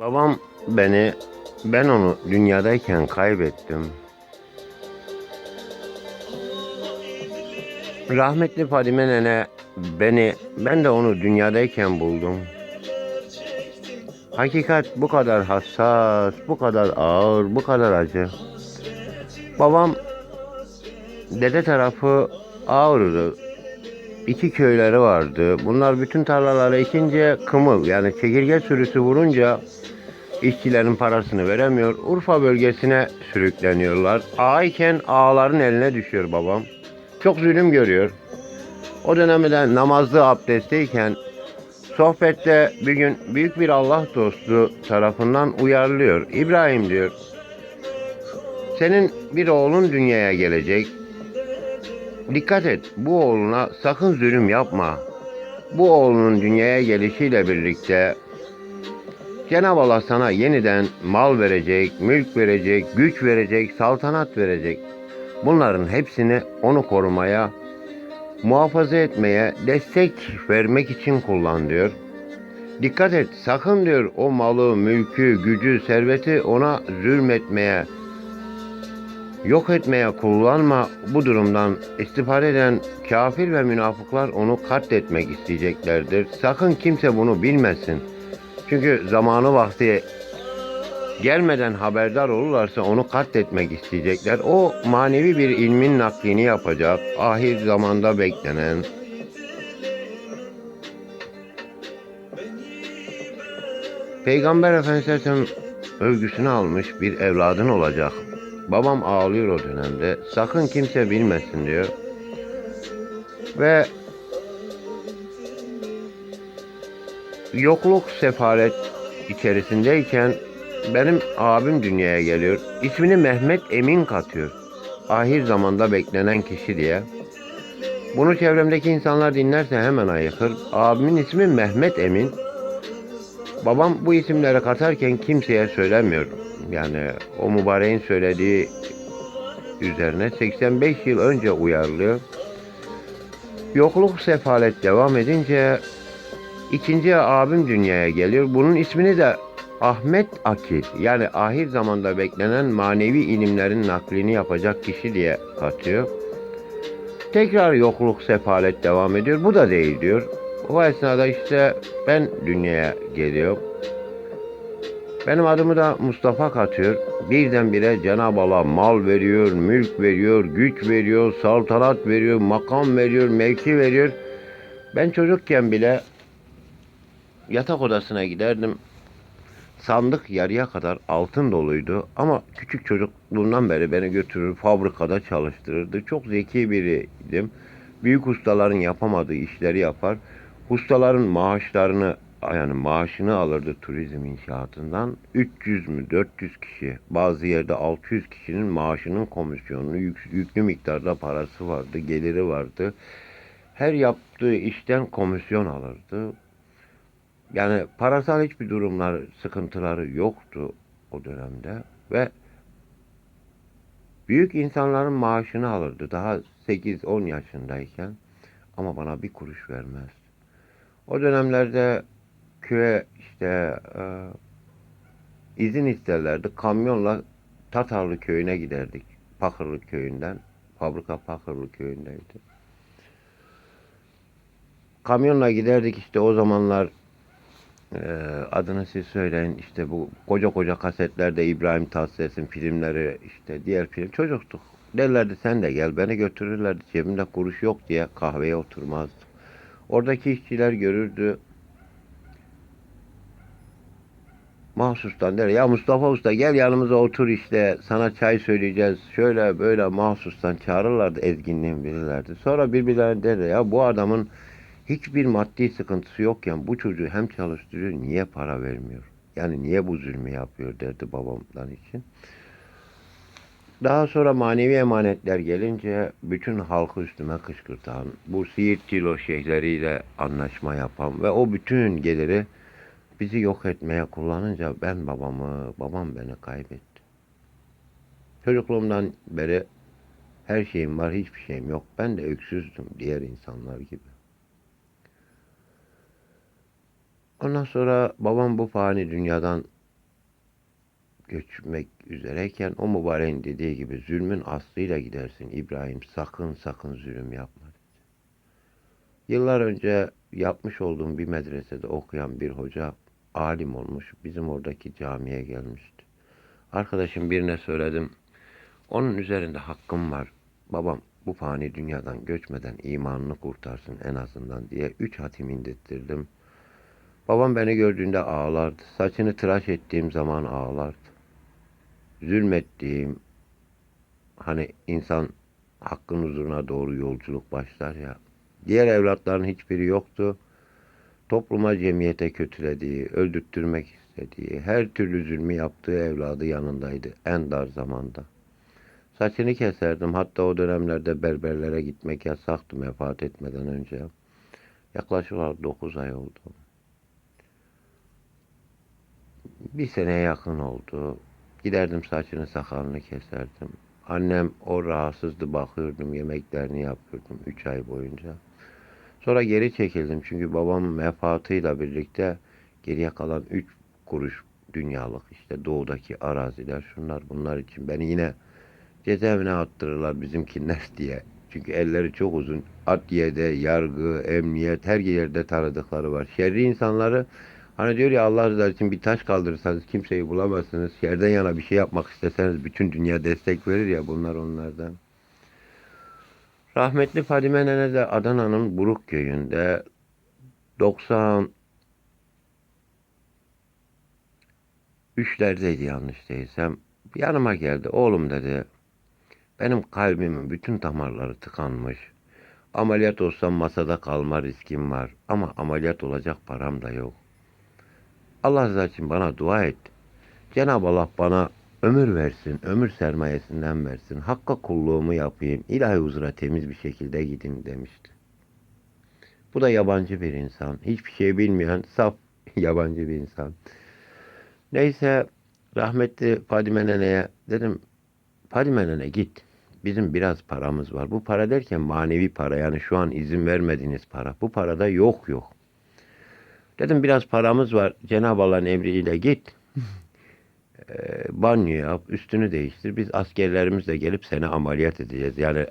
Babam beni, ben onu dünyadayken kaybettim. Rahmetli Fadime nene beni, ben de onu dünyadayken buldum. Hakikat bu kadar hassas, bu kadar ağır, bu kadar acı. Babam dede tarafı Ağrı'dı. İki köyleri vardı. Bunlar bütün tarlaları ekince kımıl yani çekirge sürüsü vurunca işçilerin parasını veremiyor. Urfa bölgesine sürükleniyorlar. Ağayken ağaların eline düşüyor babam. Çok zulüm görüyor. O dönemde namazlı abdestteyken sohbette bir gün büyük bir Allah dostu tarafından uyarılıyor. İbrahim diyor. Senin bir oğlun dünyaya gelecek. Dikkat et, bu oğluna sakın zulüm yapma. Bu oğlunun dünyaya gelişiyle birlikte Cenab-ı Allah sana yeniden mal verecek, mülk verecek, güç verecek, saltanat verecek. Bunların hepsini onu korumaya, muhafaza etmeye, destek vermek için kullan diyor. Dikkat et, sakın diyor o malı, mülkü, gücü, serveti ona zulmetmeye, yok etmeye kullanma. Bu durumdan istifade eden kafir ve münafıklar onu katletmek isteyeceklerdir. Sakın kimse bunu bilmesin. Çünkü zamanı vakti gelmeden haberdar olurlarsa onu katletmek isteyecekler. O manevi bir ilmin naklini yapacak. Ahir zamanda beklenen Peygamber Efendimiz Aleyhisselam övgüsünü almış bir evladın olacak. Babam ağlıyor o dönemde. Sakın kimse bilmesin diyor. Ve yokluk sefalet içerisindeyken benim abim dünyaya geliyor. İsmini Mehmet Emin katıyor. Ahir zamanda beklenen kişi diye. Bunu çevremdeki insanlar dinlerse hemen ayıkır. Abimin ismi Mehmet Emin. Babam bu isimleri katarken kimseye söylemiyor. Yani o mübareğin söylediği üzerine 85 yıl önce uyarılıyor. Yokluk sefalet devam edince ikinci abim dünyaya geliyor. Bunun ismini de Ahmet Akil yani ahir zamanda beklenen manevi ilimlerin naklini yapacak kişi diye katıyor. Tekrar yokluk sefalet devam ediyor. Bu da değil diyor. O esnada işte ben dünyaya geliyorum. Benim adımı da Mustafa katıyor. Birdenbire Cenab-ı Allah mal veriyor, mülk veriyor, güç veriyor, saltanat veriyor, makam veriyor, mevki veriyor. Ben çocukken bile yatak odasına giderdim. Sandık yarıya kadar altın doluydu ama küçük çocukluğumdan beri beni götürür fabrikada çalıştırırdı. Çok zeki biriydim. Büyük ustaların yapamadığı işleri yapar. Ustaların maaşlarını yani maaşını alırdı turizm inşaatından. 300 mü 400 kişi bazı yerde 600 kişinin maaşının komisyonunu yük- yüklü miktarda parası vardı, geliri vardı. Her yaptığı işten komisyon alırdı. Yani parasal hiçbir durumlar, sıkıntıları yoktu o dönemde ve büyük insanların maaşını alırdı daha 8-10 yaşındayken ama bana bir kuruş vermez. O dönemlerde köye işte e, izin isterlerdi. Kamyonla Tatarlı köyüne giderdik. Pakırlı köyünden. Fabrika Pakırlı köyündeydi. Kamyonla giderdik işte o zamanlar adını siz söyleyin işte bu koca koca kasetlerde İbrahim Tatlıses'in filmleri işte diğer film çocuktuk. Derlerdi sen de gel beni götürürlerdi cebimde kuruş yok diye kahveye oturmazdım. Oradaki işçiler görürdü mahsustan der ya Mustafa Usta gel yanımıza otur işte sana çay söyleyeceğiz şöyle böyle mahsustan çağırırlardı ezginliğin bilirlerdi. Sonra birbirlerine der ya bu adamın hiçbir maddi sıkıntısı yokken bu çocuğu hem çalıştırıyor niye para vermiyor? Yani niye bu zulmü yapıyor derdi babamdan için. Daha sonra manevi emanetler gelince bütün halkı üstüme kışkırtan, bu Siirt Cilo şeyhleriyle anlaşma yapan ve o bütün geliri bizi yok etmeye kullanınca ben babamı, babam beni kaybetti. Çocukluğumdan beri her şeyim var, hiçbir şeyim yok. Ben de öksüzdüm diğer insanlar gibi. Ondan sonra babam bu fani dünyadan göçmek üzereyken o mübareğin dediği gibi zulmün aslıyla gidersin İbrahim sakın sakın zulüm yapma. dedi. Yıllar önce yapmış olduğum bir medresede okuyan bir hoca alim olmuş bizim oradaki camiye gelmişti. Arkadaşım birine söyledim. Onun üzerinde hakkım var. Babam bu fani dünyadan göçmeden imanını kurtarsın en azından diye üç hatim indirttirdim. Babam beni gördüğünde ağlardı. Saçını tıraş ettiğim zaman ağlardı. Zulmettiğim, hani insan hakkın huzuruna doğru yolculuk başlar ya. Diğer evlatların hiçbiri yoktu. Topluma, cemiyete kötülediği, öldürttürmek istediği, her türlü zulmü yaptığı evladı yanındaydı en dar zamanda. Saçını keserdim. Hatta o dönemlerde berberlere gitmek yasaktı vefat etmeden önce. Yaklaşık olarak 9 ay oldu. Bir seneye yakın oldu. Giderdim saçını sakalını keserdim. Annem o rahatsızdı bakıyordum yemeklerini yapıyordum 3 ay boyunca. Sonra geri çekildim çünkü babamın vefatıyla birlikte geriye kalan 3 kuruş dünyalık işte doğudaki araziler şunlar bunlar için beni yine cezaevine attırırlar bizimkinler diye. Çünkü elleri çok uzun. Adliyede, yargı, emniyet her yerde tanıdıkları var. Şerri insanları hani diyor ya Allah rızası için bir taş kaldırırsanız kimseyi bulamazsınız. Yerden yana bir şey yapmak isteseniz bütün dünya destek verir ya bunlar onlardan. Rahmetli Fadime Nene de Adana'nın Buruk köyünde 90 üçlerdeydi yanlış değilsem. Yanıma geldi. Oğlum dedi. Benim kalbimin bütün damarları tıkanmış. Ameliyat olsam masada kalma riskim var. Ama ameliyat olacak param da yok. Allah rızası için bana dua et. Cenab-ı Allah bana ömür versin, ömür sermayesinden versin. Hakka kulluğumu yapayım, ilahi huzura temiz bir şekilde gidin demişti. Bu da yabancı bir insan. Hiçbir şey bilmeyen, saf yabancı bir insan. Neyse rahmetli Fadime Nene'ye dedim Fadime Nene git. Bizim biraz paramız var. Bu para derken manevi para yani şu an izin vermediğiniz para. Bu parada yok yok. Dedim biraz paramız var. Cenab-ı Allah'ın emriyle git. E, banyo yap, üstünü değiştir. Biz askerlerimizle gelip seni ameliyat edeceğiz. Yani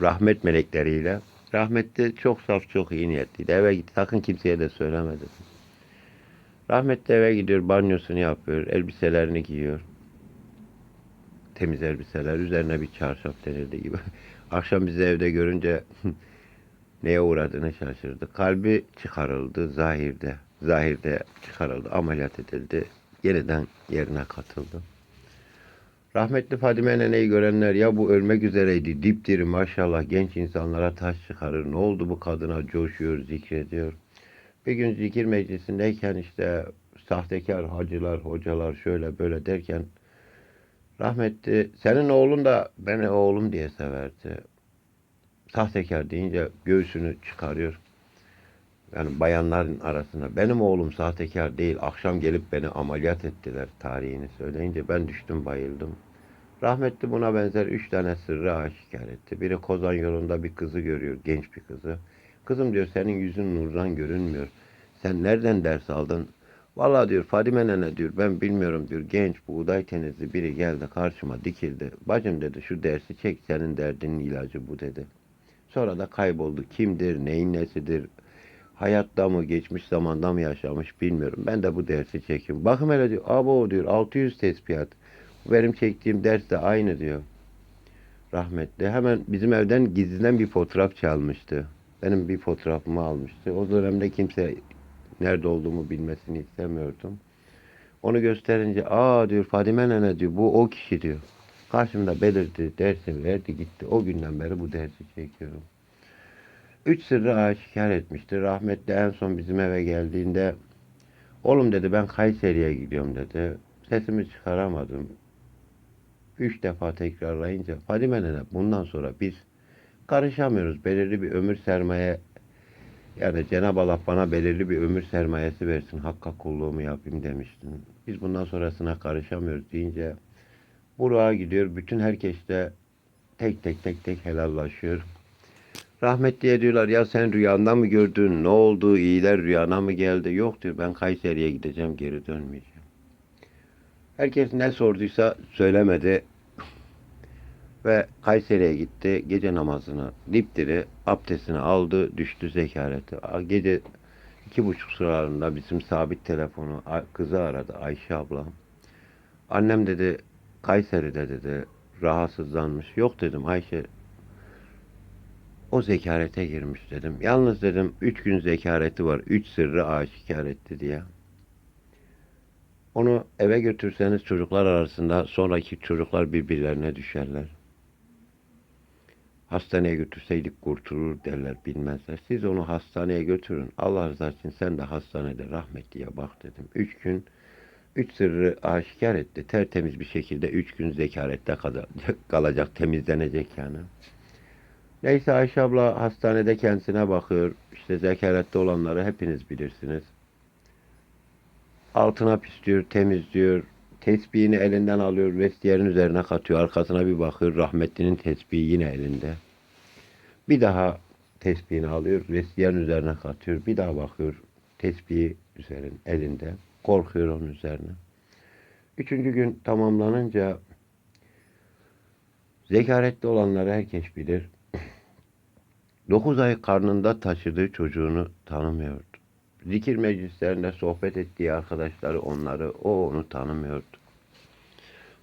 rahmet melekleriyle. Rahmetli çok saf, çok iyi niyetliydi. Eve git, sakın kimseye de söyleme dedim. Rahmetli eve gidiyor, banyosunu yapıyor, elbiselerini giyiyor. Temiz elbiseler, üzerine bir çarşaf denildi gibi. Akşam bizi evde görünce neye uğradığını şaşırdı. Kalbi çıkarıldı zahirde. Zahirde çıkarıldı, ameliyat edildi. Yeniden yerine katıldı. Rahmetli Fadime Nene'yi görenler ya bu ölmek üzereydi dipdiri maşallah genç insanlara taş çıkarır. Ne oldu bu kadına coşuyor zikrediyor. Bir gün zikir meclisindeyken işte sahtekar hacılar, hocalar şöyle böyle derken rahmetli senin oğlun da beni oğlum diye severdi. Sahtekar deyince göğsünü çıkarıyor. Yani bayanların arasında benim oğlum sahtekar değil akşam gelip beni ameliyat ettiler tarihini söyleyince ben düştüm bayıldım. Rahmetli buna benzer üç tane sırrı aşikar etti. Biri Kozan yolunda bir kızı görüyor, genç bir kızı. Kızım diyor senin yüzün nurdan görünmüyor. Sen nereden ders aldın? Vallahi diyor Fadime nene diyor ben bilmiyorum diyor genç buğday tenizli biri geldi karşıma dikildi. Bacım dedi şu dersi çek senin derdinin ilacı bu dedi. Sonra da kayboldu. Kimdir, neyin nesidir, hayatta mı, geçmiş zamanda mı yaşamış bilmiyorum. Ben de bu dersi çekiyorum. Bakın hele diyor, abo diyor 600 tespihat. Benim çektiğim ders de aynı diyor. Rahmetli. Hemen bizim evden gizliden bir fotoğraf çalmıştı. Benim bir fotoğrafımı almıştı. O dönemde kimse nerede olduğumu bilmesini istemiyordum. Onu gösterince aa diyor Fadime nene diyor bu o kişi diyor. Karşımda belirdi, dersi verdi gitti. O günden beri bu dersi çekiyorum. Üç sırrı aşikar etmişti. Rahmetli en son bizim eve geldiğinde oğlum dedi ben Kayseri'ye gidiyorum dedi. Sesimi çıkaramadım. Üç defa tekrarlayınca Fadime nene bundan sonra biz karışamıyoruz. Belirli bir ömür sermaye yani Cenab-ı Allah bana belirli bir ömür sermayesi versin. Hakka kulluğumu yapayım demiştin. Biz bundan sonrasına karışamıyoruz deyince Burak'a gidiyor. Bütün herkes de tek tek tek tek helallaşıyor. Rahmetliye diyorlar ya sen rüyanda mı gördün? Ne oldu? İyiler rüyana mı geldi? Yok diyor ben Kayseri'ye gideceğim geri dönmeyeceğim. Herkes ne sorduysa söylemedi. Ve Kayseri'ye gitti. Gece namazını dipdiri abdestini aldı. Düştü zekareti. A- Gece iki buçuk sıralarında bizim sabit telefonu kızı aradı Ayşe ablam. Annem dedi Kayseri'de dedi rahatsızlanmış. Yok dedim Ayşe o zekarete girmiş dedim. Yalnız dedim üç gün zekareti var. Üç sırrı aşikar etti diye. Onu eve götürseniz çocuklar arasında sonraki çocuklar birbirlerine düşerler. Hastaneye götürseydik kurtulur derler bilmezler. Siz onu hastaneye götürün. Allah rızası için sen de hastanede rahmetliye bak dedim. Üç gün üç sırrı aşikar etti. Tertemiz bir şekilde üç gün zekarette kalacak, temizlenecek yani. Neyse Ayşe abla hastanede kendisine bakıyor. İşte zekarette olanları hepiniz bilirsiniz. Altına pisliyor, temizliyor. Tesbihini elinden alıyor, vestiyerin üzerine katıyor. Arkasına bir bakıyor, rahmetlinin tesbihi yine elinde. Bir daha tesbihini alıyor, vestiyerin üzerine katıyor. Bir daha bakıyor, tesbihi üzerin elinde. Korkuyor onun üzerine. Üçüncü gün tamamlanınca zekaretli olanları herkes bilir. Dokuz ay karnında taşıdığı çocuğunu tanımıyordu. Zikir meclislerinde sohbet ettiği arkadaşları onları, o onu tanımıyordu.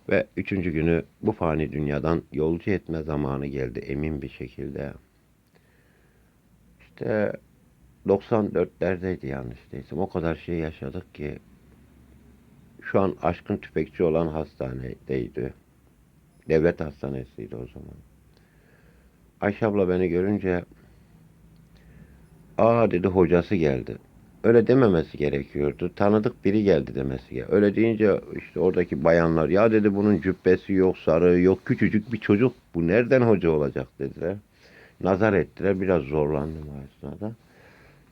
Ve üçüncü günü bu fani dünyadan yolcu etme zamanı geldi emin bir şekilde. İşte 94'lerdeydi yanlış değilsem. O kadar şey yaşadık ki şu an aşkın tüfekçi olan hastanedeydi. Devlet hastanesiydi o zaman. Ayşe abla beni görünce aa dedi hocası geldi. Öyle dememesi gerekiyordu. Tanıdık biri geldi demesi gerekiyordu. Öyle deyince işte oradaki bayanlar ya dedi bunun cübbesi yok sarı yok küçücük bir çocuk. Bu nereden hoca olacak dediler. Nazar ettiler. Biraz zorlandım o esnada.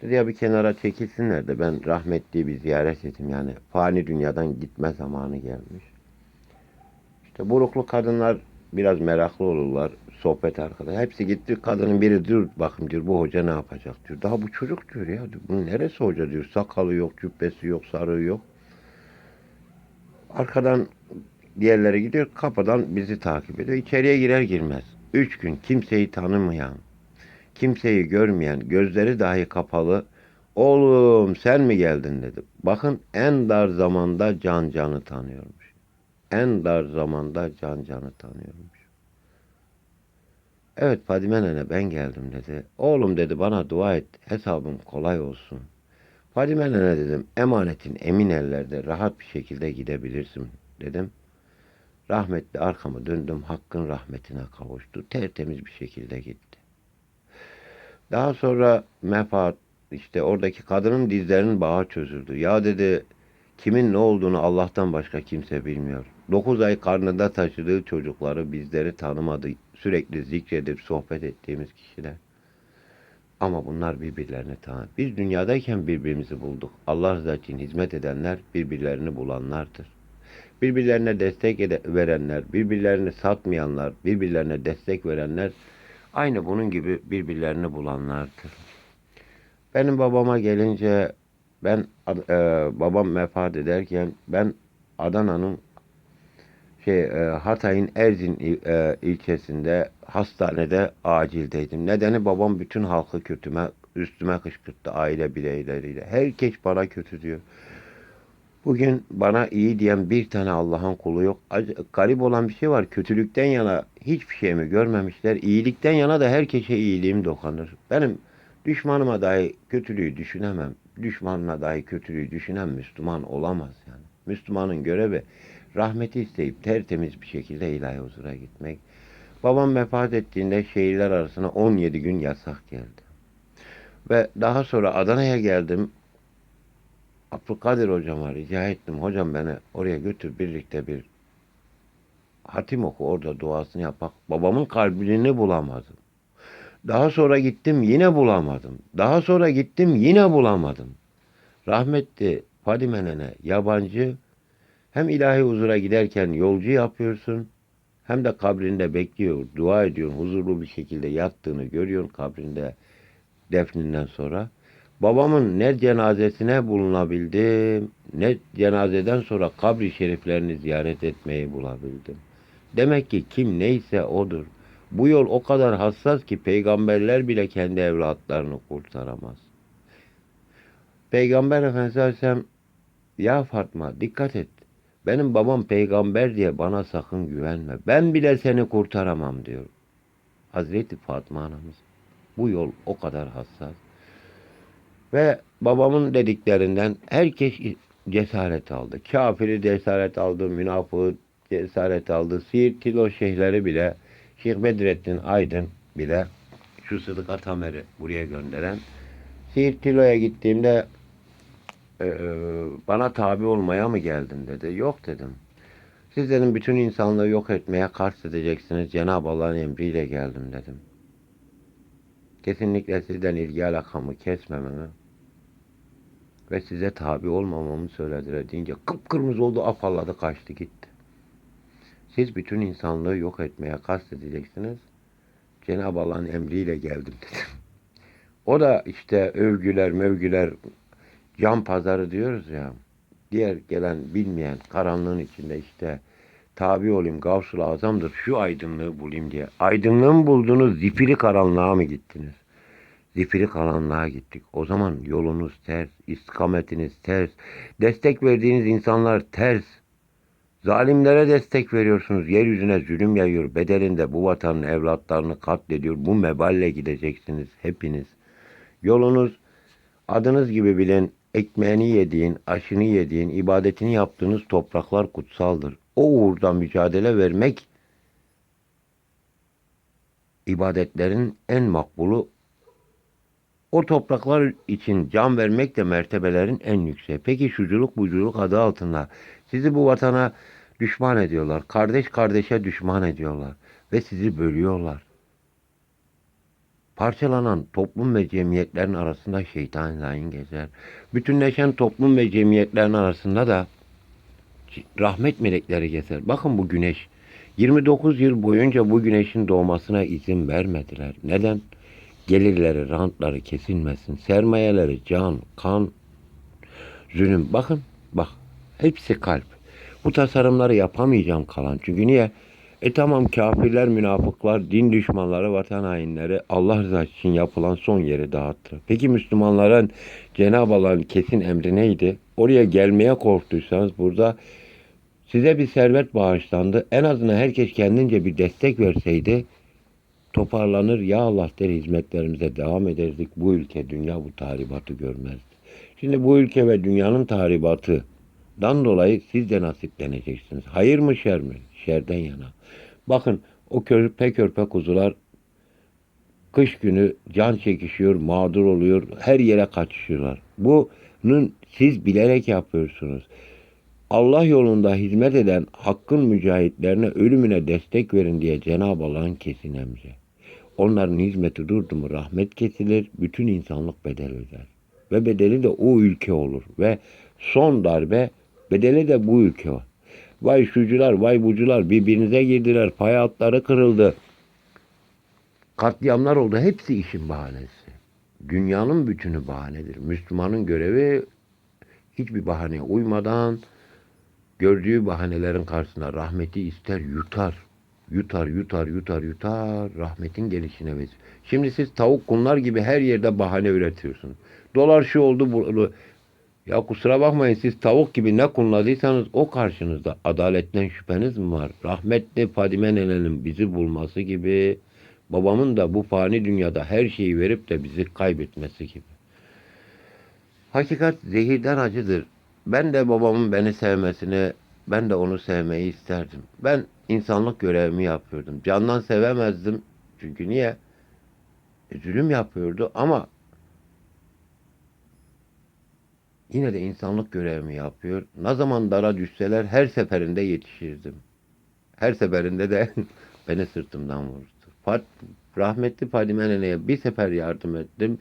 Dedi ya bir kenara çekilsinler de ben rahmetliyi bir ziyaret edeyim. Yani fani dünyadan gitme zamanı gelmiş. İşte buruklu kadınlar biraz meraklı olurlar. Sohbet arkadaş. Hepsi gitti. Kadının biri diyor bakın diyor bu hoca ne yapacak diyor. Daha bu çocuk diyor ya. Diyor, bunun neresi hoca diyor. Sakalı yok, cübbesi yok, sarığı yok. Arkadan diğerleri gidiyor. Kapıdan bizi takip ediyor. İçeriye girer girmez. Üç gün kimseyi tanımayan, kimseyi görmeyen, gözleri dahi kapalı. Oğlum sen mi geldin dedi. Bakın en dar zamanda can canı tanıyormuş. En dar zamanda can canı tanıyormuş. Evet Fadime nene ben geldim dedi. Oğlum dedi bana dua et hesabım kolay olsun. Fadime nene dedim emanetin emin ellerde rahat bir şekilde gidebilirsin dedim. Rahmetli arkamı döndüm hakkın rahmetine kavuştu. Tertemiz bir şekilde gitti. Daha sonra mefaat işte oradaki kadının dizlerinin bağı çözüldü. Ya dedi kimin ne olduğunu Allah'tan başka kimse bilmiyor. Dokuz ay karnında taşıdığı çocukları bizleri tanımadı. Sürekli zikredip sohbet ettiğimiz kişiler. Ama bunlar birbirlerini tanır. Biz dünyadayken birbirimizi bulduk. Allah rızası için hizmet edenler birbirlerini bulanlardır. Birbirlerine destek verenler, birbirlerini satmayanlar, birbirlerine destek verenler aynı bunun gibi birbirlerini bulanlardır. Benim babama gelince ben e, babam vefat ederken ben Adana'nın şey e, Hatay'ın Erzin e, ilçesinde hastanede acildeydim. Nedeni babam bütün halkı kötüme üstüme kışkırttı aile bireyleriyle. Herkes bana kötü diyor. Bugün bana iyi diyen bir tane Allah'ın kulu yok. Garip olan bir şey var. Kötülükten yana hiçbir şey mi görmemişler. İyilikten yana da herkese iyiliğim dokanır. Benim düşmanıma dahi kötülüğü düşünemem. Düşmanına dahi kötülüğü düşünen Müslüman olamaz yani. Müslümanın görevi rahmeti isteyip tertemiz bir şekilde ilahi huzura gitmek. Babam vefat ettiğinde şehirler arasına 17 gün yasak geldi. Ve daha sonra Adana'ya geldim. Abdülkadir hocama rica ettim. Hocam beni oraya götür birlikte bir hatim oku orada duasını yapak. Babamın kalbini bulamadım. Daha sonra gittim yine bulamadım. Daha sonra gittim yine bulamadım. Rahmetli Fadime nene yabancı hem ilahi huzura giderken yolcu yapıyorsun hem de kabrinde bekliyor, dua ediyorsun, huzurlu bir şekilde yattığını görüyorsun kabrinde defninden sonra. Babamın ne cenazesine bulunabildim, ne cenazeden sonra kabri şeriflerini ziyaret etmeyi bulabildim. Demek ki kim neyse odur. Bu yol o kadar hassas ki peygamberler bile kendi evlatlarını kurtaramaz. Peygamber Efendimiz Aleyhisselam ya Fatma dikkat et. Benim babam peygamber diye bana sakın güvenme. Ben bile seni kurtaramam diyor. Hazreti Fatma anamız. Bu yol o kadar hassas. Ve babamın dediklerinden herkes cesaret aldı. Kafiri cesaret aldı, münafığı cesaret aldı. Siirt Tilo şeyhleri bile, Şeyh Bedrettin Aydın bile şu Sıdık Atamer'i buraya gönderen. Siirt Tilo'ya gittiğimde "Ee, bana tabi olmaya mı geldin dedi. Yok dedim. Siz dedim bütün insanlığı yok etmeye karşı edeceksiniz. Cenab-ı Allah'ın emriyle geldim dedim. Kesinlikle sizden ilgi alakamı kesmememi ve size tabi olmamamı söylediler deyince kıpkırmızı oldu afalladı kaçtı gitti. Siz bütün insanlığı yok etmeye kastedeceksiniz. Cenab-ı Allah'ın emriyle geldim dedim. O da işte övgüler mevgüler can pazarı diyoruz ya. Diğer gelen bilmeyen karanlığın içinde işte tabi olayım Gavsul Azam'dır şu aydınlığı bulayım diye. Aydınlığı mı buldunuz zifiri karanlığa mı gittiniz? Zifiri karanlığa gittik. O zaman yolunuz ters, istikametiniz ters, destek verdiğiniz insanlar ters. Zalimlere destek veriyorsunuz. Yeryüzüne zulüm yayıyor. Bedelinde bu vatanın evlatlarını katlediyor. Bu meballe gideceksiniz hepiniz. Yolunuz adınız gibi bilin, ekmeğini yediğin, aşını yediğin, ibadetini yaptığınız topraklar kutsaldır. O uğurda mücadele vermek ibadetlerin en makbulu o topraklar için can vermek de mertebelerin en yükseği. Peki şuculuk buculuk adı altında sizi bu vatana düşman ediyorlar. Kardeş kardeşe düşman ediyorlar. Ve sizi bölüyorlar. Parçalanan toplum ve cemiyetlerin arasında şeytan lain gezer. Bütünleşen toplum ve cemiyetlerin arasında da rahmet melekleri gezer. Bakın bu güneş. 29 yıl boyunca bu güneşin doğmasına izin vermediler. Neden? Gelirleri, rantları kesilmesin. Sermayeleri can, kan, zulüm. Bakın, bak. Hepsi kalp. Bu tasarımları yapamayacağım kalan. Çünkü niye? E tamam kafirler, münafıklar, din düşmanları, vatan hainleri Allah rızası için yapılan son yeri dağıttı. Peki Müslümanların Cenab-ı Allah'ın kesin emri neydi? Oraya gelmeye korktuysanız burada size bir servet bağışlandı. En azından herkes kendince bir destek verseydi toparlanır ya Allah der hizmetlerimize devam ederdik. Bu ülke dünya bu tahribatı görmezdi. Şimdi bu ülke ve dünyanın tahribatından dolayı siz de nasipleneceksiniz. Hayır mı şer mi? Şerden yana. Bakın o körpe körpe kuzular kış günü can çekişiyor, mağdur oluyor, her yere kaçışıyorlar. Bunun siz bilerek yapıyorsunuz. Allah yolunda hizmet eden hakkın mücahitlerine ölümüne destek verin diye Cenab-ı Allah'ın kesin emri. Onların hizmeti durdu mu rahmet kesilir, bütün insanlık bedel öder. Ve bedeli de o ülke olur. Ve son darbe bedeli de bu ülke var. Vay şucular, vay bucular birbirinize girdiler, pay altları kırıldı. Katliamlar oldu. Hepsi işin bahanesi. Dünyanın bütünü bahanedir. Müslümanın görevi hiçbir bahaneye uymadan gördüğü bahanelerin karşısında rahmeti ister yutar. Yutar, yutar, yutar, yutar. Rahmetin gelişine vesile. Şimdi siz tavuk kunlar gibi her yerde bahane üretiyorsunuz. Dolar şu oldu, bu ya kusura bakmayın siz tavuk gibi ne kullanıysanız o karşınızda. Adaletten şüpheniz mi var? Rahmetli Fadime nenenin bizi bulması gibi babamın da bu fani dünyada her şeyi verip de bizi kaybetmesi gibi. Hakikat zehirden acıdır. Ben de babamın beni sevmesini, ben de onu sevmeyi isterdim. Ben insanlık görevimi yapıyordum. Candan sevemezdim. Çünkü niye? E, zulüm yapıyordu ama Yine de insanlık görevimi yapıyor. Ne zaman dara düşseler her seferinde yetişirdim. Her seferinde de beni sırtımdan vurdu. Fat, rahmetli Fadime Nene'ye bir sefer yardım ettim.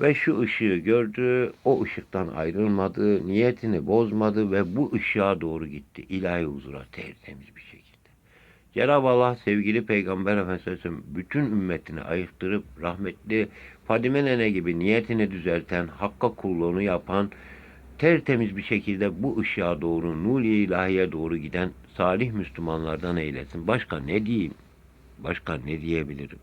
Ve şu ışığı gördü, o ışıktan ayrılmadı, niyetini bozmadı ve bu ışığa doğru gitti. ilahi huzura tertemiz bir şekilde. Cenab-ı Allah sevgili Peygamber Efendimiz'in bütün ümmetini ayıktırıp rahmetli Fadime Nene gibi niyetini düzelten, hakka kulluğunu yapan, tertemiz bir şekilde bu ışığa doğru, nur-i ilahiye doğru giden salih Müslümanlardan eylesin. Başka ne diyeyim? Başka ne diyebilirim?